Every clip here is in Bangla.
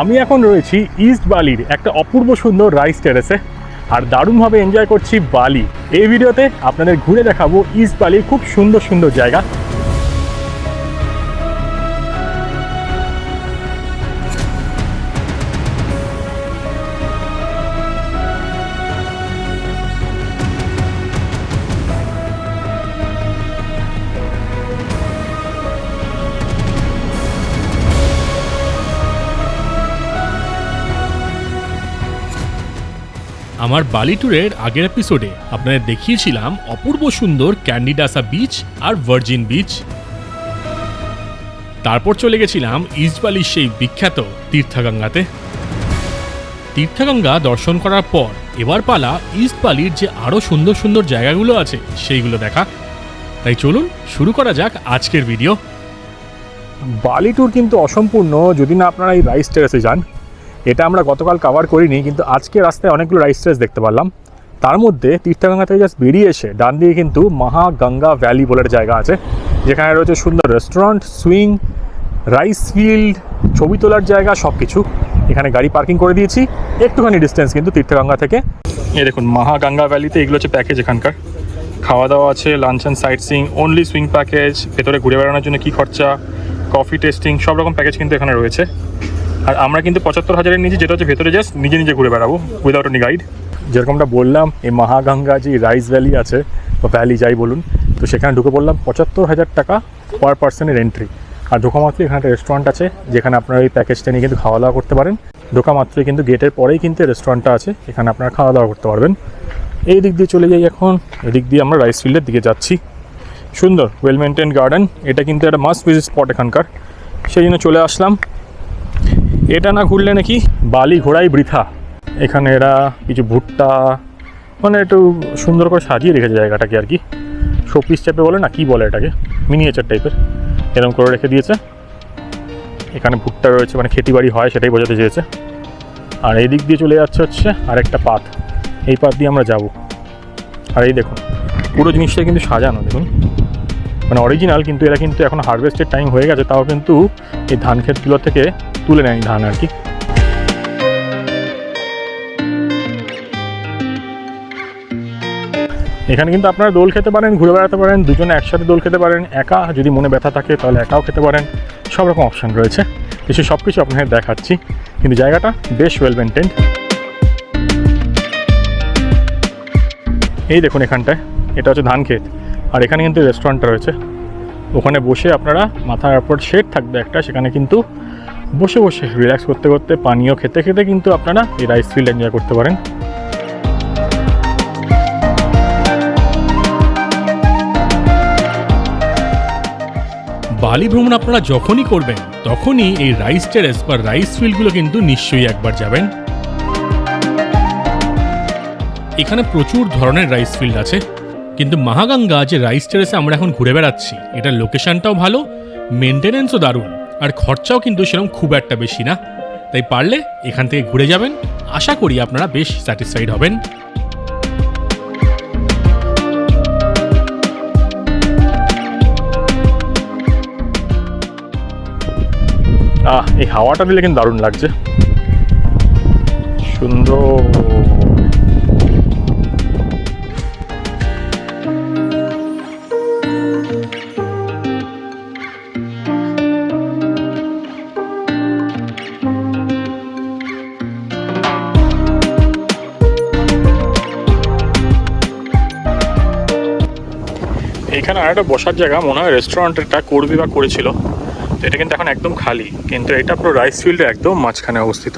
আমি এখন রয়েছি ইস্ট বালির একটা অপূর্ব সুন্দর রাইস টেরেসে আর দারুণভাবে এনজয় করছি বালি এই ভিডিওতে আপনাদের ঘুরে দেখাবো ইস্ট বালির খুব সুন্দর সুন্দর জায়গা। আমার বালি ট্যুরের আগের এপিসোডে আপনাদের দেখিয়েছিলাম অপূর্ব সুন্দর ক্যান্ডিডাসা বিচ আর ভার্জিন বিচ তারপর চলে গেছিলাম ইস্টবালির সেই বিখ্যাত তীর্থগঙ্গাতে। তীর্থগঙ্গা দর্শন করার পর এবার পালা ইস্টবালির যে আরও সুন্দর সুন্দর জায়গাগুলো আছে, সেইগুলো দেখা। তাই চলুন শুরু করা যাক আজকের ভিডিও বালি ট্যুর কিন্তু অসম্পূর্ণ, যদি না আপনারা এই রাইস টেরেসে যান। এটা আমরা গতকাল কভার করিনি, কিন্তু আজকে রাস্তায় অনেকগুলো রাইস টেরেস দেখতে পারলাম। তার মধ্যে তীর্থগঙ্গা থেকে জাস্ট বেরিয়ে এসে ডান দিকে কিন্তু মহাগঙ্গা ভ্যালি বলে জায়গা আছে, যেখানে রয়েছে সুন্দর রেস্টুরেন্ট সুইং রাইস ফিল্ড ছবি তোলার জায়গা সব কিছু এখানে গাড়ি পার্কিং করে দিয়েছি। একটুখানি ডিস্টেন্স কিন্তু তীর্থগঙ্গা থেকে। এই দেখুন মহাগঙ্গা ভ্যালিতে এগুলো হচ্ছে প্যাকেজ এখানকার। খাওয়া দাওয়া আছে lunch and sightseeing only swing package ভেতরে ঘুরে বেড়ানোর জন্য কী খরচা কফি টেস্টিং সব রকম প্যাকেজ কিন্তু এখানে রয়েছে। আর আমরা কিন্তু পঁচাত্তর হাজারের নিচে, যেটা হচ্ছে ভেতরে জাস্ট নিজে নিজে ঘুরে বেড়াবো উইদাউট এনি গাইড যেরকমটা বললাম, এই মহাগঙ্গা যে রাইস ভ্যালি আছে, বা ভ্যালি যাই বলুন, তো সেখানে ঢুকে পড়লাম, পঁচাত্তর হাজার টাকা পার পার্সনের এন্ট্রি আর ঢোকা মাত্রই এখানে একটা রেস্টুরেন্ট আছে, যেখানে আপনারা এই প্যাকেজটা নিয়ে কিন্তু খাওয়া দাওয়া করতে পারেন। ঢোকা মাত্রই কিন্তু গেটের পরেই কিন্তু রেস্টুরেন্টটা আছে, এখানে আপনারা খাওয়া দাওয়া করতে পারবেন। এই দিক দিয়ে চলে যাই এখন, এদিক দিয়ে আমরা রাইস ফিল্ডের দিকে যাচ্ছি। সুন্দর ওয়েল মেনটেন গার্ডেন এটা কিন্তু একটা মাস্ট ভিজিট স্পট এখানকার। সেই জন্য চলে আসলাম। এটা না ঘুরলে নাকি বালি ঘোড়াই বৃথা। এখানে এরা কিছু ভুট্টা মানে একটু সুন্দর করে সাজিয়ে রেখেছে জায়গাটাকে আর কি। শোপিস টাইপের বলে না, কি বলে এটাকে? মিনিয়েচার টাইপের। এরকম করে রেখে দিয়েছে। এখানে ভুট্টা রয়েছে মানে খেতি বাড়ি হয় সেটাই বোঝাতে চেয়েছে। আর এই দিক দিয়ে চলে যাচ্ছে হচ্ছে আরেকটা পাথ। এই পাথ দিয়ে আমরা যাব। আর এই দেখুন, পুরো জিনিসটা কিন্তু সাজানো, দেখুন। মানে অরিজিনাল কিন্তু এরা কিন্তু এখন হারভেস্টের টাইম হয়ে গেছে, তাও কিন্তু এই ধান ক্ষেতগুলো থেকে তুলে নেয় ধান আর কি। এখানে কিন্তু আপনারা দোল খেতে পারেন, ঘুরে বেড়াতে পারেন, দুজনে একসাথে দোল খেতে পারেন, একা যদি মনে ব্যথা থাকে তাহলে একাও খেতে পারেন, সব রকম অপশান রয়েছে। এসে সব কিছু আপনাদের দেখাচ্ছি। কিন্তু জায়গাটা বেশ ওয়েল মেনটেন্ড এই দেখুন এখানটায়, এটা হচ্ছে ধান ক্ষেত। আর এখানে কিন্তু রেস্টুরেন্টটা রয়েছে। ওখানে বসে আপনারা মাথার উপর শেড থাকবে একটা, সেখানে কিন্তু বসে বসে রিল্যাক্স করতে করতে পানীয় খেতে খেতে কিন্তু আপনারা এই রাইস ফিল্ড এনজয় করতে পারেন। বালি ভ্রমণ আপনারা যখনই করবেন, তখনই এই রাইস টেরেস বা রাইস ফিল্ডগুলো কিন্তু নিশ্চয়ই একবার যাবেন। এখানে প্রচুর ধরনের রাইস ফিল্ড আছে, কিন্তু মহাগঙ্গা যে রাইস টেরেসে আমরা এখন ঘুরে বেড়াচ্ছি, এটার লোকেশনটাও ভালো মেনটেনেন্সও দারুণ। আর খরচাও কিন্তু সেরকম খুব একটা বেশি না। তাই পারলে এখান থেকে ঘুরে যাবেন। আশা করি আপনারা বেশ স্যাটিসফাইড হবেন। আহ, এই হাওয়াটা দিলে কিন্তু দারুণ লাগছে। সুন্দর। আরেকটা বসার জায়গা মনে হয় রেস্টুরেন্ট রেস্টুরেন্টটা করবি বা করেছিল। এটা কিন্তু এখন একদম খালি। কিন্তু এটা পুরো রাইস ফিল্ডের একদম মাঝখানে অবস্থিত।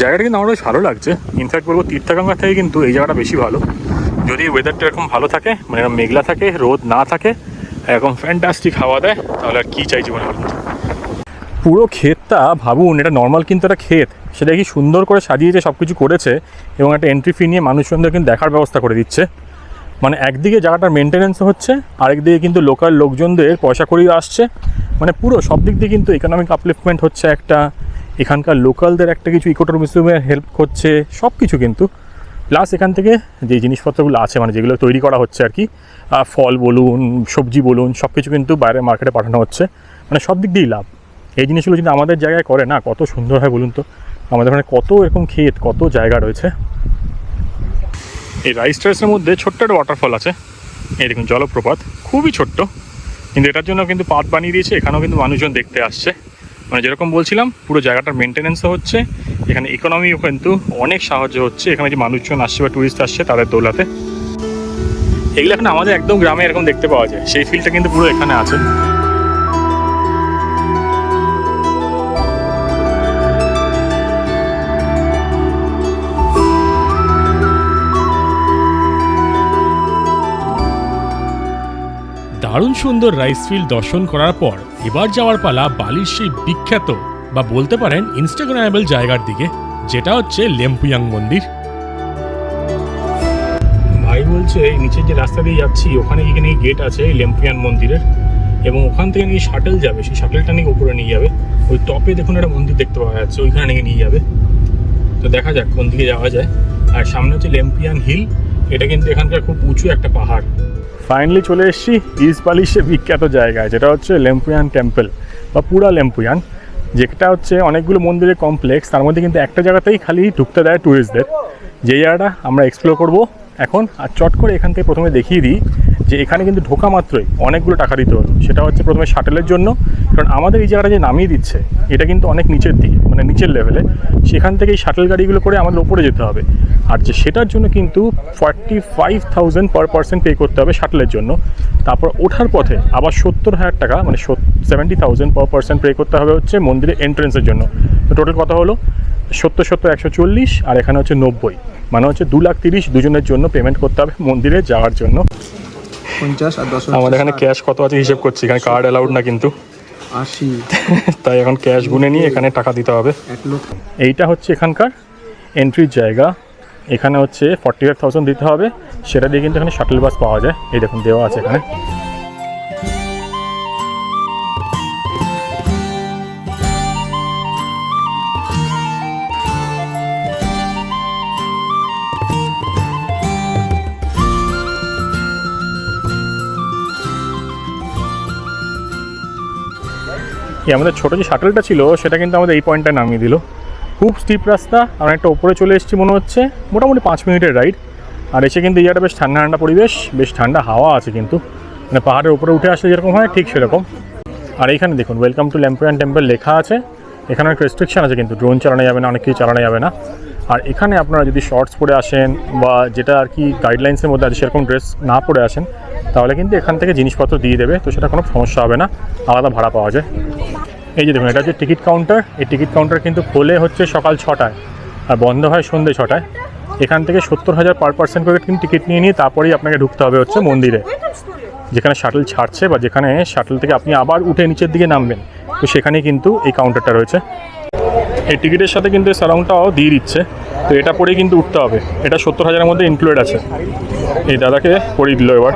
জায়গাটা কিন্তু আমার বেশ ভালো লাগছে। ইনফ্যাক্ট বলব তীর্থগঙ্গা থেকে কিন্তু এই জায়গাটা বেশি ভালো। যদি ওয়েদারটা এরকম ভালো থাকে মানে এরকম মেঘলা থাকে, রোদ না থাকে, এরকম ফ্যান্টাস্টিক হাওয়া দেয়, তাহলে আর কী চাই জীবনে পুরো ক্ষেতটা ভাবুন, এটা নর্মাল কিন্তু একটা ক্ষেত। সেটা কি সুন্দর করে সাজিয়েছে সব কিছু করেছে, এবং একটা এন্ট্রি ফি নিয়ে মানুষজনদের কিন্তু দেখার ব্যবস্থা করে দিচ্ছে। মানে একদিকে জায়গাটার মেনটেনেন্স হচ্ছে, আরেকদিকে কিন্তু লোকাল লোকজনদের পয়সা করেই আসছে। মানে পুরো সব দিক দিয়ে কিন্তু ইকোনমিক আপলিফমেন্ট হচ্ছে একটা, এখানকার লোকালদের একটা কিছু ইকোটুরিজমের হেল্প করছে সব কিছু কিন্তু। প্লাস এখান থেকে যে জিনিসপত্রগুলো আছে মানে যেগুলো তৈরি করা হচ্ছে আর কি ফল বলুন, সবজি বলুন সব কিছু কিন্তু বাইরে মার্কেটে পাঠানো হচ্ছে। মানে সব দিক দিয়েই লাভ। এই জিনিসগুলো যদি আমাদের জায়গায় করে না, কত সুন্দর হয় বলুন তো? আমাদের ওখানে কত এরকম ক্ষেত, কত জায়গা রয়েছে। এই রাইস টাইসের মধ্যে ছোট্ট একটা ওয়াটারফল আছে। এই দেখুন, জলপ্রপাত। খুবই ছোট্ট। কিন্তু এটার জন্য কিন্তু পাত বানিয়ে দিয়েছে। এখানেও কিন্তু মানুষজন দেখতে আসছে। মানে যেরকম বলছিলাম, পুরো জায়গাটার মেনটেনেন্সও হচ্ছে। এখানে ইকোনমিও কিন্তু অনেক সাহায্য হচ্ছে। এখানে যে মানুষজন আসছে বা টুরিস্ট আসছে তাদের দৌলাতে। এগুলো এখন আমাদের একদম গ্রামে এরকম দেখতে পাওয়া যায়। সেই ফিলটা কিন্তু পুরো এখানে আছে। দারুণ সুন্দর রাইস ফিল্ড দর্শন করার পর এবার যাওয়ার পালা বালির সেই বিখ্যাত বা বলতে পারেন ইনস্টাগ্রামেবল জায়গার দিকে, যেটা হচ্ছে লেম্পুয়াং মন্দির। ভাই বলছে, এই নিচের যে রাস্তা দিয়ে যাচ্ছি, ওখানে এখানে গেট আছে লেম্পিয়ান মন্দিরের এবং ওখান থেকে নিয়ে শাটেল যাবে, সেই শাটেলটা নিয়ে উপরে নিয়ে যাবে। ওই টপে দেখুন একটা মন্দির দেখতে পাওয়া যাচ্ছে, ওইখানে নাকি নিয়ে যাবে। তো দেখা যাক কোন দিকে যাওয়া যায়। আর সামনে হচ্ছে লেম্পিয়ান হিল, এটা কিন্তু এখানকার খুব উঁচু একটা পাহাড়। ফাইনালি চলে এসেছি ইসপালিশে বিখ্যাত জায়গায়, যেটা হচ্ছে লেম্পুয়ান টেম্পল বা পুরা লেম্পুয়ান যেটা হচ্ছে অনেকগুলো মন্দিরের কমপ্লেক্স তার মধ্যে কিন্তু একটা জায়গাতেই খালি ঢুকতে দেয় ট্যুরিস্টদের যে জায়গাটা আমরা এক্সপ্লোর করব, এখন আর চট করে এখান থেকে প্রথমে দেখিয়ে দিই। যে এখানে কিন্তু ঢোকা মাত্রই অনেকগুলো টাকা দিতে হলো সেটা হচ্ছে প্রথমে শাটেলের জন্য, কারণ আমাদের এই জায়গাটা যে নামিয়ে দিচ্ছে, এটা কিন্তু অনেক নিচের দিকে মানে নিচের লেভেলে সেখান থেকে এই শাটেল গাড়িগুলো করে আমাদের ওপরে যেতে হবে। আর যে সেটার জন্য কিন্তু forty five thousand per percent pay করতে হবে শাটেলের জন্য। তারপর ওঠার পথে আবার সত্তর হাজার টাকা মানে seventy thousand per percent pay করতে হবে হচ্ছে মন্দিরের এন্ট্রেন্সের জন্য। তো টোটাল কথা হলো? সত্তর সত্তর, একশো চল্লিশ, আর এখানে হচ্ছে নব্বই। মানে হচ্ছে দু লাখ তিরিশ দুজনের জন্য পেমেন্ট করতে হবে মন্দিরে যাওয়ার জন্য। পঞ্চাশ আর দশ আমাদের এখানে ক্যাশ কত আছে হিসেব করছি? এখানে কার্ড অ্যালাউড না কিন্তু। আশি। তাই এখন ক্যাশ গুনে নিয়ে এখানে টাকা দিতে হবে। এইটা হচ্ছে এখানকার এন্ট্রির জায়গা। এখানে হচ্ছে ফর্টি ফাইভ থাউজেন্ড দিতে হবে। সেটা দিয়ে কিন্তু এখানে শাটল বাস পাওয়া যায়। এই দেখুন দেওয়া আছে এখানে। এই আমাদের ছোটো যে শাটলটা ছিল, সেটা কিন্তু আমাদের এই পয়েন্টটায় নামিয়ে দিল। খুব স্টিপ রাস্তা, আমরা একটা ওপরে চলে এসেছি মনে হচ্ছে, মোটামুটি পাঁচ মিনিটের রাইড আর এসে কিন্তু এই জায়গাটা বেশ ঠান্ডা ঠান্ডা পরিবেশ, বেশ ঠান্ডা হাওয়া আছে কিন্তু। মানে পাহাড়ের উপরে উঠে আসলে যেরকম হয়, ঠিক সেরকম। আর এইখানে দেখুন ওয়েলকাম টু ল্যাম্পিয়ান টেম্পল লেখা আছে। এখানে অনেক রেস্ট্রিকশন আছে কিন্তু ড্রোন চালানো যাবে না, অনেক কিছু চালানো যাবে না। আর এখানে আপনারা যদি শর্টস পরে আসেন, বা যেটা আর কি গাইডলাইন্সের মধ্যে আছে, সেরকম ড্রেস না পরে আসেন, তাহলে কিন্তু এখান থেকে জিনিসপত্র দিয়ে দেবে, তো সেটা কোনো সমস্যা হবে না। আলাদা ভাড়া পাওয়া যায়। এই যে দেখুন, এটা হচ্ছে টিকিট কাউন্টার এই টিকিট কাউন্টার কিন্তু খোলে হচ্ছে সকাল ছটায় আর বন্ধ হয় সন্ধ্যে ছটায়। এখান থেকে সত্তর হাজার পার পার্সেন্ট করে কিন্তু টিকিট নিয়ে নিয়ে তারপরেই আপনাকে ঢুকতে হবে হচ্ছে মন্দিরে। যেখানে শাটল ছাড়ছে বা যেখানে শাটল থেকে আপনি আবার উঠে নিচের দিকে নামবেন, তো সেখানেই কিন্তু এই কাউন্টারটা রয়েছে। এই টিকিটের সাথে কিন্তু এই সারাউন্ডটাও দিয়ে দিচ্ছে, তো এটা পরেই কিন্তু উঠতে হবে। এটা সত্তর হাজারের মধ্যে ইনক্লুডেড আছে। এই দাদাকে পরিয়ে দিল এবার।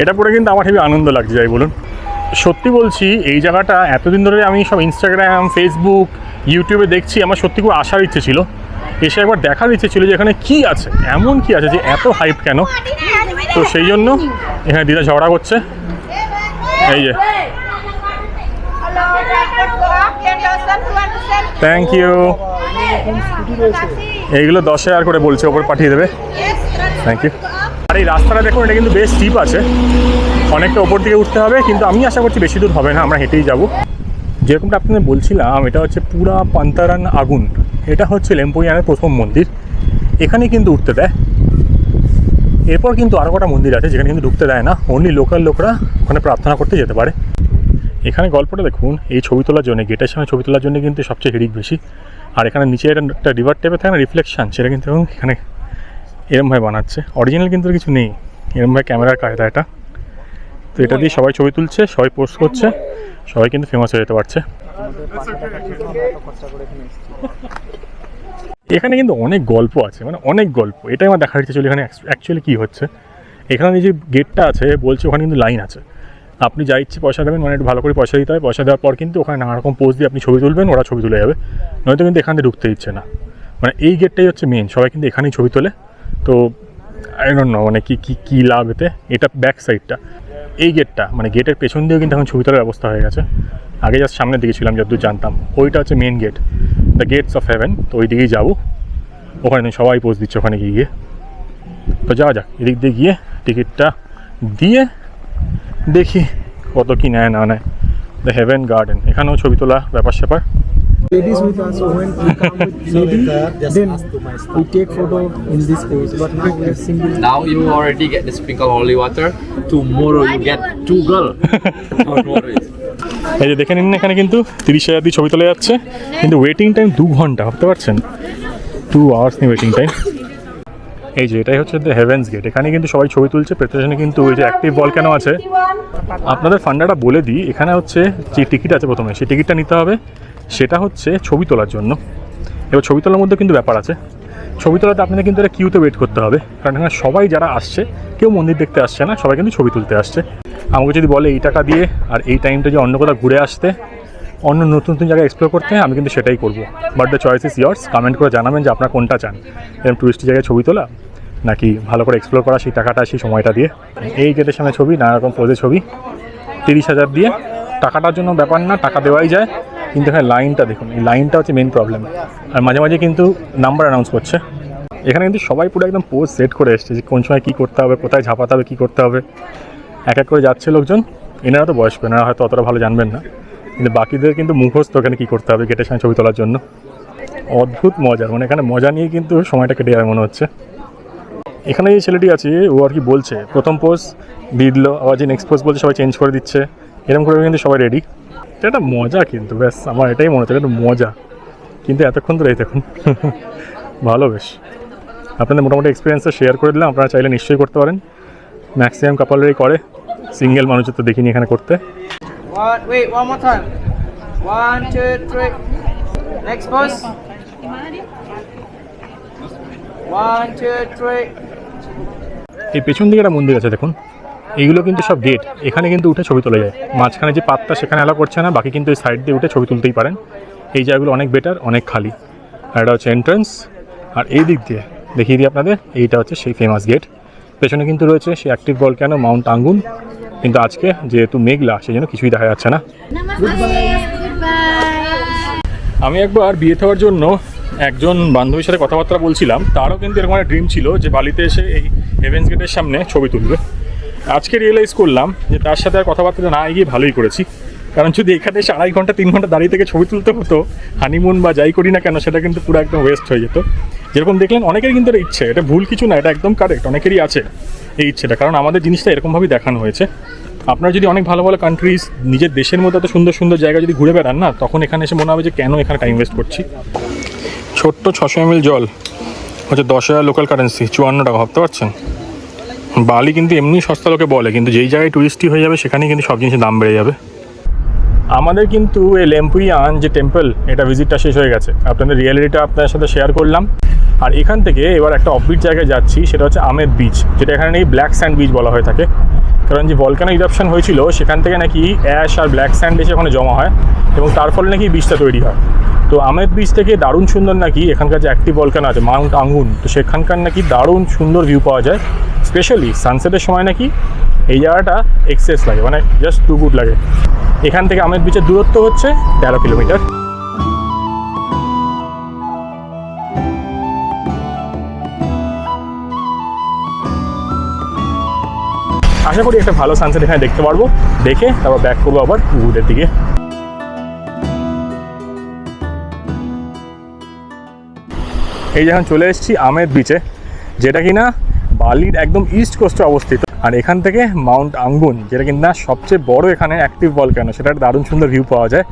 এটা পরে কিন্তু আমার হেবি আনন্দ লাগছে, যাই বলুন। সত্যি বলছি, এই জায়গাটা এতদিন ধরে আমি সব ইনস্টাগ্রাম ফেসবুক ইউটিউবে দেখছি, আমার সত্যি খুব আসার ইচ্ছে ছিল। এসে একবার দেখার ইচ্ছে ছিল যে এখানে কী আছে, এমন কি আছে যে এত হাইপ কেন? তো সেই জন্য এখানে দিদা ঝগড়া করছে। এই যে। থ্যাংক ইউ এইগুলো দশ হাজার করে বলছে, ওপর পাঠিয়ে দেবে। থ্যাংক ইউ আর এই রাস্তাটা দেখুন, এটা কিন্তু বেশ স্টিপ আছে। অনেকটা ওপর দিকে উঠতে হবে, কিন্তু আমি আশা করছি বেশি দূর হবে না, আমরা হেঁটেই যাব। যেরকমটা আপনাদের বলছিলাম, এটা হচ্ছে পুরা পান্তারান আগুন। এটা হচ্ছে লেম্পুয়ানের প্রথম মন্দির। এখানে কিন্তু উঠতে দেয়। এরপর কিন্তু আরও কটা মন্দির আছে, যেখানে কিন্তু ঢুকতে দেয় না। অনলি লোকাল লোকরা ওখানে প্রার্থনা করতে যেতে পারে। এখানে গল্পটা দেখুন, এই ছবি তোলার জন্য, গেটের সামনে ছবি তোলার জন্য কিন্তু সবচেয়ে হিড়িক বেশি। আর এখানে নিচে একটা রিভার টাইপের থাকে না রিফ্লেকশান সেটা কিন্তু এখানে এরমভাবে বানাচ্ছে। অরিজিনাল কিন্তু কিছু নেই। এরমভাবে ক্যামেরার কায়দা এটা। তো এটা দিয়ে সবাই ছবি তুলছে, সবাই পোস্ট করছে, সবাই কিন্তু ফেমাস হয়ে যেতে পারছে। এখানে কিন্তু অনেক গল্প আছে মানে অনেক গল্প। এটাই আমার দেখার ইচ্ছে ছিল এখানে অ্যাকচুয়ালি কী হচ্ছে। এখানে যে গেটটা আছে, বলছে ওখানে কিন্তু লাইন আছে। আপনি যা ইচ্ছে পয়সা দেবেন মানে একটু ভালো করে পয়সা দিতে হয়। পয়সা দেওয়ার পর কিন্তু ওখানে নানা রকম পোস্ট দিয়ে আপনি ছবি তুলবেন, ওরা ছবি তুলে যাবে। নয়তো কিন্তু এখান থেকে ঢুকতে দিচ্ছে না। মানে এই গেটটাই হচ্ছে মেন সবাই কিন্তু এখানেই ছবি তোলে। তো আই ডোন্ট নো মানে কী কী কী লাভ এতে এটা ব্যাক সাইডটা এই গেটটা মানে গেটের পেছন দিয়েও কিন্তু এখন ছবি তোলার ব্যবস্থা হয়ে গেছে। আগে জাস্ট সামনের দিকে ছিলাম, যতদূর জানতাম। ওইটা হচ্ছে main gate the gates of heaven তো ওই দিকেই যাব। ওখানে সবাই পোজ দিচ্ছে ওখানে গিয়ে গিয়ে। তো যাওয়া যাক, এদিক দিয়ে গিয়ে টিকিটটা দিয়ে দেখি কত কী নেয়, না নেয়। দ্য হেভেন গার্ডেন এখানেও ছবি তোলা ব্যাপার স্যাপার Ladies with us, so when we come with lady, then we take photo in this pose. But now we are single. Now you already get the sprinkle holy water. Tomorrow you get two girl. Don't worry. এই যে দেখে নিন না এখানে কিন্তু তিরিশ হাজার দিয়ে ছবি তোলা যাচ্ছে কিন্তু ওয়েটিং টাইম দু ঘণ্টা ভাবতে পারছেন টু আওয়ার্স নিয়ে ওয়েটিং টাইম এই যে এটাই হচ্ছে দ্য হেভেন্স গেট এখানে কিন্তু সবাই ছবি তুলছে পেছনে কিন্তু ওই যে অ্যাক্টিভ বল কেন আছে আপনাদের ফান্ডাটা বলে দিই এখানে হচ্ছে যে টিকিট আছে প্রথমে সেই টিকিটটা নিতে হবে সেটা হচ্ছে ছবি তোলার জন্য। এবার ছবি তোলার মধ্যে কিন্তু ব্যাপার আছে। ছবি তোলাতে আপনাদের কিন্তু একটা কিউতে ওয়েট করতে হবে। কারণ এখানে সবাই যারা আসছে, কেউ মন্দির দেখতে আসছে না, সবাই কিন্তু ছবি তুলতে আসছে। আমাকে যদি বলে এই টাকা দিয়ে আর এই টাইমটা যে অন্য কোথাও ঘুরে আসতে, অন্য নতুন নতুন জায়গায় এক্সপ্লোর করতে, আমি কিন্তু সেটাই করব। But the choice is yours comment করে জানাবেন যে আপনারা কোনটা চান। এরকম টুরিস্ট জায়গায় ছবি তোলা, নাকি ভালো করে এক্সপ্লোর করা সেই টাকাটা, সেই সময়টা দিয়ে। এই গেটের সামনে ছবি, নানা রকম পোজে ছবি। তিরিশ হাজার দিয়ে। টাকাটার জন্য ব্যাপার না, টাকা দেওয়াই যায়। কিন্তু এখানে লাইনটা দেখুন, এই লাইনটা হচ্ছে মেন প্রবলেম আর মাঝে মাঝে কিন্তু নাম্বার অ্যানাউন্স করছে। এখানে কিন্তু সবাই পুরো একদম পোজ সেট করে এসছে যে কোন সময় কী করতে হবে, কোথায় ঝাঁপাতে হবে, কী করতে হবে। এক এক করে যাচ্ছে লোকজন, এনারা তো বয়স্ক, এনারা হয়তো অতটা ভালো জানবেন না। কিন্তু বাকিদের কিন্তু মুখস্থ এখানে কী করতে হবে গেটের সামনে ছবি তোলার জন্য। অদ্ভুত মজার মানে এখানে মজা নিয়ে কিন্তু সময়টা কেটে যাবে মনে হচ্ছে। এখানে যে ছেলেটি আছে, ও আর কি বলছে, প্রথম পোজ দিয়ে দিল আবার যে নেক্সট পোজ বলছে, সবাই চেঞ্জ করে দিচ্ছে। এরকম করে কিন্তু সবাই রেডি এটা একটা মজা কিন্তু ব্যাস আমার এটাই মনে হচ্ছে একটা মজা। কিন্তু এতক্ষণ ধরে দেখুন ভালো বেশ। আপনাদের মোটামুটি এক্সপিরিয়েন্সটা শেয়ার করে দিলাম আপনারা চাইলে নিশ্চয়ই করতে পারেন। ম্যাক্সিমাম কাপালেরই করে সিঙ্গেল মানুষের তো দেখিনি এখানে করতে. এই পেছন দিকে একটা মন্দির আছে দেখুন। এইগুলো কিন্তু সব গেট এখানে কিন্তু উঠে ছবি তোলা যায়। মাঝখানে যে পাতটা সেখানে অ্যালাউ করছে না, বাকি কিন্তু এই সাইড দিয়ে উঠে ছবি তুলতেই পারেন। এই জায়গাগুলো অনেক বেটার অনেক খালি। আর এটা হচ্ছে এন্ট্রান্স আর এই দিক দিয়ে, দেখিয়ে দিই আপনাদের, এইটা হচ্ছে সেই ফেমাস গেট পেছনে কিন্তু রয়েছে সেই অ্যাক্টিভ বল কেন মাউন্ট আঙ্গুন কিন্তু আজকে যেহেতু মেঘলা সেই জন্য কিছুই দেখা যাচ্ছে না। আমি একবার বিয়ে হওয়ার জন্য একজন বান্ধবীর সাথে কথাবার্তা বলছিলাম। তারও কিন্তু এরকম একটা ড্রিম ছিল যে বালিতে এসে এই হেভেন্স গেটের সামনে ছবি তুলবে। আজকে রিয়েলাইজ করলাম যে তার সাথে আর কথাবার্তা না গিয়ে ভালোই করেছি। কারণ যদি এখানে এসে আড়াই ঘণ্টা, তিন ঘণ্টা দাঁড়িয়ে থেকে ছবি তুলতে হতো হানিমুন বা যাই করি না কেন, সেটা কিন্তু পুরো একদম ওয়েস্ট হয়ে যেত। যেরকম দেখলেন অনেকের কিন্তু ইচ্ছে, এটা ভুল কিছু না, এটা একদম কারেক্ট অনেকেরই আছে এই ইচ্ছেটা। কারণ আমাদের জিনিসটা এরকমভাবেই দেখানো হয়েছে। আপনারা যদি অনেক ভালো ভালো কান্ট্রিজ নিজের দেশের মধ্যে এত সুন্দর সুন্দর জায়গা যদি ঘুরে বেড়ান না, তখন এখানে এসে মনে হবে যে কেন এখানে টাইম ওয়েস্ট করছি। ছোট্ট ছশো এম জল, হচ্ছে দশ হাজার লোকাল কারেন্সি চুয়ান্ন টাকা ভাবতে পারছেন? বালি কিন্তু এমনি সস্তা লোকে বলে, কিন্তু যেই জায়গায় টুরিস্টি হয়ে যাবে, সেখানেই কিন্তু সব জিনিসের দাম বেড়ে যাবে। আমাদের কিন্তু এই লেম্পুইয়ান যে টেম্পল এটা ভিজিটটা শেষ হয়ে গেছে। আপনাদের রিয়েলিটিটা আপনাদের সাথে শেয়ার করলাম। আর এখান থেকে এবার একটা অফবিট জায়গায় যাচ্ছি, সেটা হচ্ছে আমেদ বিচ যেটা এখানে নাকি ব্ল্যাক স্যান্ড বিচ বলা হয়ে থাকে। কারণ যে ভলকানো ইরাপশন হয়েছিল, সেখান থেকে নাকি অ্যাশ আর ব্ল্যাক স্যান্ড এসে ওখানে জমা হয়, এবং তার ফলে নাকি বিচটা তৈরি হয়। তো আমেদ বিচ থেকে দারুণ সুন্দর নাকি? এখানকার যে অ্যাক্টিভ ভলকানো আছে মাউন্ট আঙ্গুন তো সেখানকার নাকি দারুণ সুন্দর ভিউ পাওয়া যায়। স্পেশালি সানসেটের সময় নাকি এই জায়গাটা এক্সেস লাগে মানে জাস্ট টু গুড লাগে। এখান থেকে আমেদ বিচের দূরত্ব হচ্ছে তেরো কিলোমিটার। আশা করি একটা ভালো সানসেট এখানে দেখতে পারব। দেখে তারপর ব্যাক করব আবার উহুদের দিকে। এই যখন চলে এসেছি আমেদ বিচে যেটা কিনা বালির একদম ইস্ট কোস্টে অবস্থিত। আর এখান থেকে মাউন্ট আঙ্গুন যেটা কিনা সবচেয়ে বড় এখানে অ্যাক্টিভ বল কেন সেটা একটা দারুণ সুন্দর ভিউ পাওয়া যায়।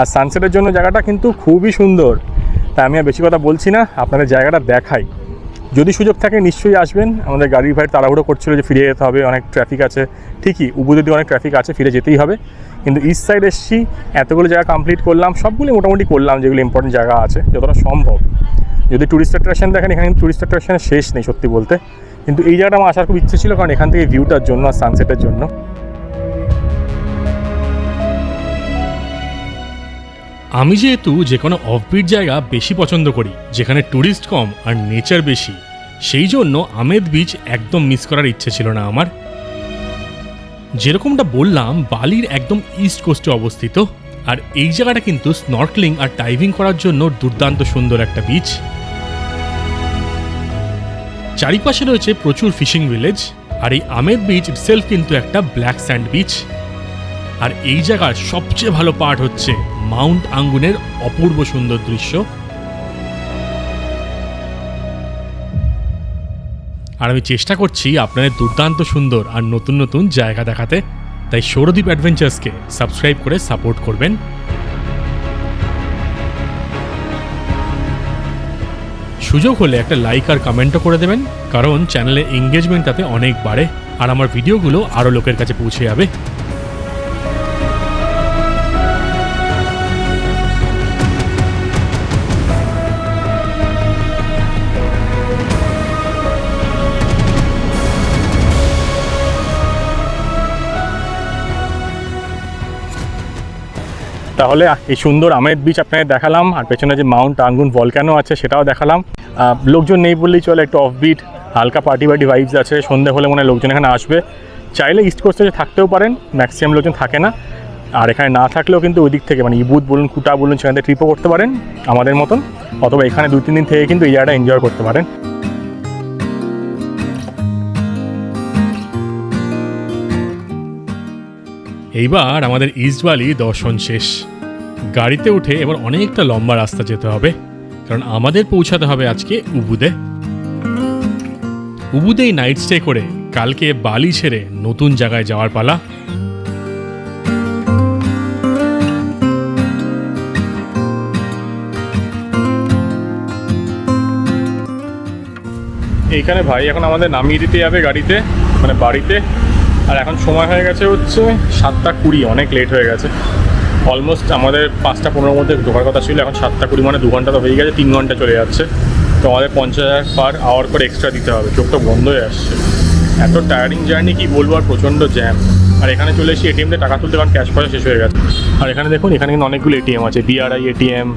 আর সানসেটের জন্য জায়গাটা কিন্তু খুবই সুন্দর। তাই আমি আর বেশি কথা বলছি না, আপনাদের জায়গাটা দেখাই। যদি সুযোগ থাকে নিশ্চয়ই আসবেন। আমাদের গাড়ির ভাই তাড়াহুড়ো করছিল যে ফিরে যেতে হবে, অনেক ট্রাফিক আছে। ঠিকই উবুদের দিয়ে অনেক ট্রাফিক আছে, ফিরে যেতেই হবে। কিন্তু ইস্ট সাইড এসছি, এতগুলো জায়গা কমপ্লিট করলাম সবগুলি মোটামুটি করলাম, যেগুলো ইম্পর্টেন্ট জায়গা আছে, যতটা সম্ভব। যদি টুরিস্ট অ্যাট্রাকশন দেখেন, এখানে টুরিস্ট অ্যাট্রাকশনের শেষ নেই, সত্যি বলতে। কিন্তু এই জায়গাটা আমার আসার খুব ইচ্ছে ছিল, কারণ এখান থেকে ভিউটার জন্য আর সানসেটের জন্য। আমি যেহেতু যে কোনো অফবিট জায়গা বেশি পছন্দ করি, যেখানে ট্যুরিস্ট কম আর নেচার বেশি, সেই জন্য আমেদ বিচ একদম মিস করার ইচ্ছে ছিল না আমার। যেরকমটা বললাম, বালির একদম ইস্ট কোস্টে অবস্থিত। আর এই জায়গাটা কিন্তু স্নর্কলিং আর ডাইভিং করার জন্য দুর্দান্ত সুন্দর একটা বিচ চারিপাশে রয়েছে প্রচুর ফিশিং ভিলেজ আর এই আমেদ বিচ সেলফ কিন্তু একটা ব্ল্যাক স্যান্ড বিচ আর এই জায়গার সবচেয়ে ভালো পার্ট হচ্ছে মাউন্ট আঙ্গুনের অপূর্ব সুন্দর দৃশ্য। আর আমি চেষ্টা করছি আপনাদের দুর্দান্ত সুন্দর আর নতুন নতুন জায়গা দেখাতে। তাই সৌরদ্বীপ অ্যাডভেঞ্চার্সকে সাবস্ক্রাইব করে সাপোর্ট করবেন। সুযোগ হলে একটা লাইক আর কমেন্টও করে দেবেন, কারণ চ্যানেলে এঙ্গেজমেন্ট তাতে অনেক বাড়ে, আর আমার ভিডিওগুলো আরও লোকের কাছে পৌঁছে যাবে। তাহলে এই সুন্দর আমেদ বিচ আপনাকে দেখালাম, আর পেছনে যে মাউন্ট আঙ্গুন ভলক্যানো আছে সেটাও দেখালাম। লোকজন নেই বললেই চলে, একটু অফবিট হালকা পার্টি পার্টি ভাইবস আছে, সন্ধে হলে মনে হয় লোকজন এখানে আসবে। চাইলে ইস্ট কোস্টে থাকতেও পারেন ম্যাক্সিমাম লোকজন থাকে না। আর এখানে না থাকলেও কিন্তু ওই দিক থেকে মানে ইবুদ বলুন কুটা বলুন, সেখান ট্রিপও করতে পারেন আমাদের মতন, অথবা এখানে দুই, তিন দিন থেকে কিন্তু এই জায়গাটা এনজয় করতে পারেন। এইবার আমাদের ইস্ট ভ্যালি দর্শন শেষ। গাড়িতে উঠে এবার অনেকটা লম্বা রাস্তা যেতে হবে, কারণ আমাদের পৌঁছাতে হবে আজকে উবুদে। উবুদেই নাইট স্টে করে কালকে বালি ছেড়ে নতুন জায়গায় যাওয়ার পালা। এইখানে ভাই এখন আমাদের নামিয়ে দিতে যাবে গাড়িতে মানে বাড়িতে। আর এখন সময় হয়ে গেছে হচ্ছে সাতটা কুড়ি, অনেক লেট হয়ে গেছে। অলমোস্ট আমাদের পাঁচটা পনেরোর মধ্যে ঢোকার কথা ছিল, এখন সাতটা কুড়ি মানে দু ঘণ্টা তো হয়ে গেছে, তিন ঘণ্টা চলে যাচ্ছে। তো আমাদের পঞ্চাশ হাজার পার আওয়ার করে এক্সট্রা দিতে হবে, চোখটা বন্ধ হয়ে আসছে। এত টায়ারিং জার্নি কি বলব, আর প্রচণ্ড জ্যাম আর এখানে চলে এসে এটিএমতে টাকা তুলতে, কারণ ক্যাশ পয়সা শেষ হয়ে গেছে। আর এখানে দেখুন, এখানে কিন্তু অনেকগুলো এটিএম আছে বিআরআই এটিএম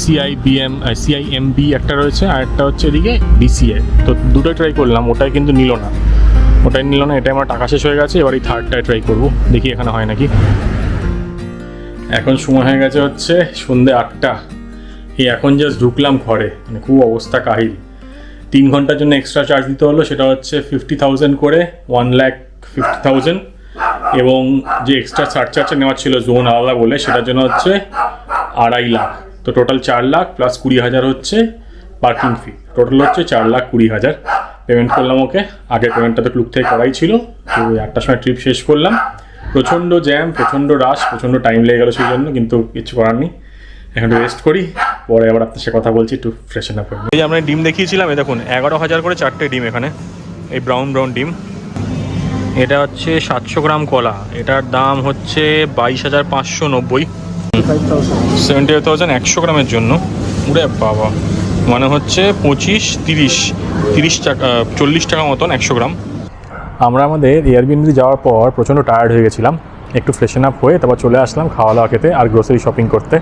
সিআইবিএম সিআইএমবি একটা রয়েছে, আর একটা হচ্ছে এদিকে বিসিএ তো দুটোই ট্রাই করলাম, ওটাই কিন্তু নিল না। ওটাই নিল না, এটাই আমার টাকা শেষ হয়ে গেছে, এবার এই থার্ডটায় ট্রাই করব, দেখি এখানে হয় নাকি। এখন সময় হয়ে গেছে হচ্ছে সন্ধে আটটা। এই এখন জাস্ট ঢুকলাম ঘরে মানে খুব অবস্থা কাহিল। তিন ঘণ্টার জন্য এক্সট্রা চার্জ দিতে হলো, সেটা হচ্ছে ফিফটি থাউজেন্ড করে ওয়ান ল্যাক ফিফটি থাউজেন্ড এবং যে এক্সট্রা চার্জারটা নেওয়ার ছিল জোন আলাদা বলে, সেটার জন্য হচ্ছে আড়াই লাখ। তো টোটাল চার লাখ প্লাস কুড়ি হাজার হচ্ছে পার্কিং ফি টোটাল হচ্ছে চার লাখ কুড়ি হাজার। পেমেন্ট করলাম ওকে। আগে পেমেন্টটা তো ক্লুক থেকে করাই ছিল। তো ওই আটটার সময় ট্রিপ শেষ করলাম। প্রচণ্ড জ্যাম প্রচণ্ড রাশ প্রচণ্ড টাইম লেগে গেলো সেই জন্য কিন্তু কিছু করার নেই। এখন রেস্ট করি। পরে আবার আপনার সাথে কথা বলছি একটু ফ্রেশন আপ হয়ে এই যে আমরা ডিম দেখিয়েছিলাম এই দেখুন এগারো হাজার করে চারটে ডিম এখানে। এই ব্রাউন ব্রাউন ডিম। এটা হচ্ছে সাতশো গ্রাম কলা। এটার দাম হচ্ছে বাইশ হাজার পাঁচশো নব্বই। Five thousand seventy eight thousand একশো গ্রামের জন্য। উড়ে বাবা। মানে হচ্ছে পঁচিশ, তিরিশ তিরিশ টাকা, চল্লিশ টাকা মতন, একশো গ্রাম। আমরা আমাদের এয়ারবিএনবি যাওয়ার পর প্রচণ্ড টায়ার্ড হয়ে গেছিলাম, একটু ফ্রেশন আপ হয়ে তারপর চলে আসলাম খাওয়া দাওয়া খেতে আর গ্রোসারি শপিং করতে।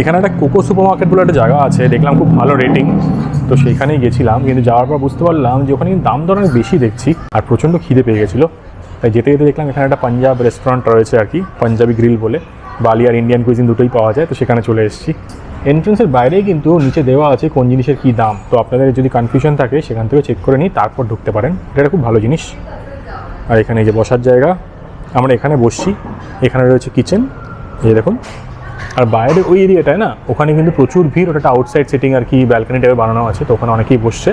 এখানে একটা কোকো সুপার মার্কেট বলে একটা জায়গা আছে, দেখলাম খুব ভালো রেটিং তো সেখানেই গেছিলাম, কিন্তু যাওয়ার পর বুঝতে পারলাম যে ওখানে দাম দর অনেক বেশি দেখছি আর প্রচণ্ড খিদে পেয়ে গেছিল। তাই যেতে যেতে দেখলাম এখানে একটা পাঞ্জাব রেস্টুরেন্ট রয়েছে আর কি, পাঞ্জাবি গ্রিল বলে, বালি আর ইন্ডিয়ান কুইজিন দুটোই পাওয়া যায়, তো সেখানে চলে এসেছি। এন্ট্রেন্সের বাইরেই কিন্তু নিচে দেওয়া আছে কোন জিনিসের কী দাম। তো আপনাদের যদি কনফিউশন থাকে, সেখান থেকে চেক করে নিই তারপর ঢুকতে পারেন। এটা খুব ভালো জিনিস। আর এখানে এই যে বসার জায়গা, আমরা এখানে বসছি। এখানে রয়েছে কিচেন এই দেখুন। আর বাইরে ওই এরিয়াটায় না, ওখানে কিন্তু প্রচুর ভিড়। ওটা আউটসাইড সিটিং আর কি ব্যালকনি টাইপের বানানো আছে, তো ওখানে অনেকেই বসছে।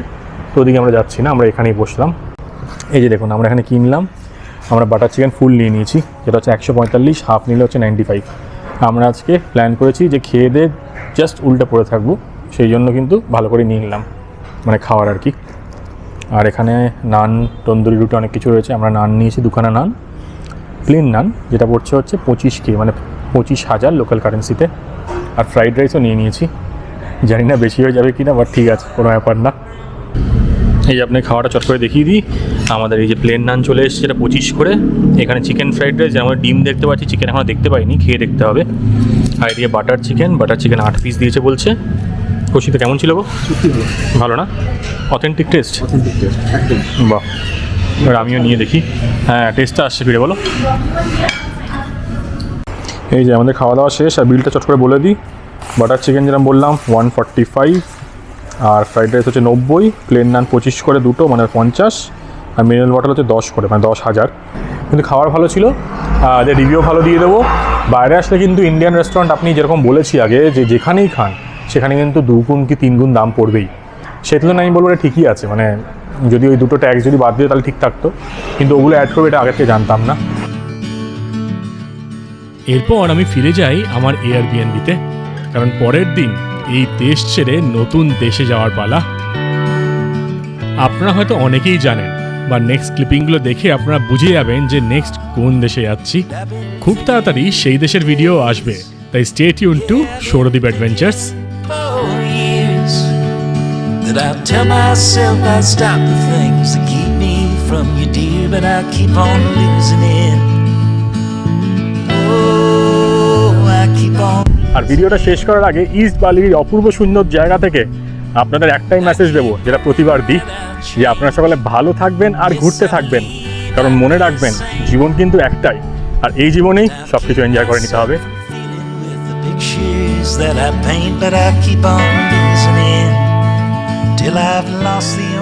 তো ওদিকে আমরা যাচ্ছি না, আমরা এখানেই বসলাম। এই যে দেখুন, আমরা এখানে কিনলাম আমরা বাটার চিকেন ফুল নিয়ে নিয়েছি, যেটা হচ্ছে একশো পঁয়তাল্লিশ হাফ নিলে হচ্ছে নাইনটি ফাইভ আমরা আজকে প্ল্যান করেছি যে খেয়ে দিয়ে জাস্ট উল্টে পড়ে থাকব। সেই জন্য কিন্তু ভালো করে নিয়ে নিলাম। মানে খাওয়ার আর কি। আর এখানে নান, তন্দুরি রুটি অনেক কিছু রয়েছে। আমরা নান নিয়েছি, দুখানা নান। প্লেন নান, যেটা পড়ছে হচ্ছে পঁচিশ কে মানে পঁচিশ হাজার লোকাল কারেন্সিতে আর ফ্রাইড রাইসও নিয়ে নিয়েছি। জানি না বেশি হয়ে যাবে কি না বাট ঠিক আছে, কোনো ব্যাপার না। এই আপনি খাওয়াটা চট করে দেখিয়ে দিই। আমাদের এই যে প্লেন নান চলে এসেছে, এটা পঁচিশ করে। এখানে চিকেন ফ্রাইড রাইস যেমন ডিম দেখতে পাচ্ছি চিকেন এখনও দেখতে পাইনি, খেয়ে দেখতে হবে। আর এদিকে বাটার চিকেন বাটার চিকেন আট পিস দিয়েছে বলছে। কষিতে কেমন ছিল গো? সত্যি ভালো ভালো না? অথেন্টিক টেস্ট অথেন্টিক টেস্ট একদম। বাহ। এবার আমিও নিয়ে দেখি। হ্যাঁ টেস্টটা আসছে ফিরে বলো। এই যে আমাদের খাওয়া দাওয়া শেষ আর বিলটা চট করে বলে দিই। বাটার চিকেন যেরকম বললাম ওয়ান ফর্টি ফাইভ আর ফ্রাইড রাইস হচ্ছে নব্বই। প্লেন নান পঁচিশ করে দুটো মানে পঞ্চাশ। আর মিনারেল ওয়াটার হচ্ছে দশ করে মানে দশ হাজার। কিন্তু খাবার ভালো ছিল আর রিভিউ ভালো দিয়ে দেবো। বাইরে আসলে কিন্তু ইন্ডিয়ান রেস্টুরেন্ট আপনি যেরকম বলেছি আগে, যে যেখানেই খান, সেখানে কিন্তু দু গুণ কি তিন গুণ দাম পড়বেই। সেই তুলনায় আমি বলব এটা ঠিকই আছে মানে যদি ওই দুটো ট্যাক্স যদি বাদ দিয়ে তাহলে ঠিক থাকতো, কিন্তু ওগুলো অ্যাড করবে এটা আগে থেকে জানতাম না। এরপর আমি ফিরে যাই আমার এয়ারবিএনবিতে কারণ পরের দিন এই দেশ ছেড়ে নতুন দেশে যাওয়ার পালা। আপনারা হয়তো অনেকেই জানেন বা নেক্সট ক্লিপিংগুলো দেখে আপনারা বুঝে যাবেন যে নেক্সট কোন দেশে যাচ্ছি খুব তাড়াতাড়ি সেই দেশের ভিডিও আসবে তাই stay tune to Sourodeep adventures that I tell myself I'd stop the things that keep me from you, dear, but I keep on losing it. Oh, I keep on. আর ভিডিওটা শেষ করার আগে ইস্ট বালির অপূর্ব সুন্দর জায়গা থেকে আপনাদের একটাই মেসেজ দেবো, যেটা প্রতিবার দিই, যে আপনারা সকালে ভালো থাকবেন আর ঘুরতে থাকবেন। কারণ মনে রাখবেন, জীবন কিন্তু একটাই। আর এই জীবনেই সব কিছু এনজয় করে নিতে হবে। Till I've lost the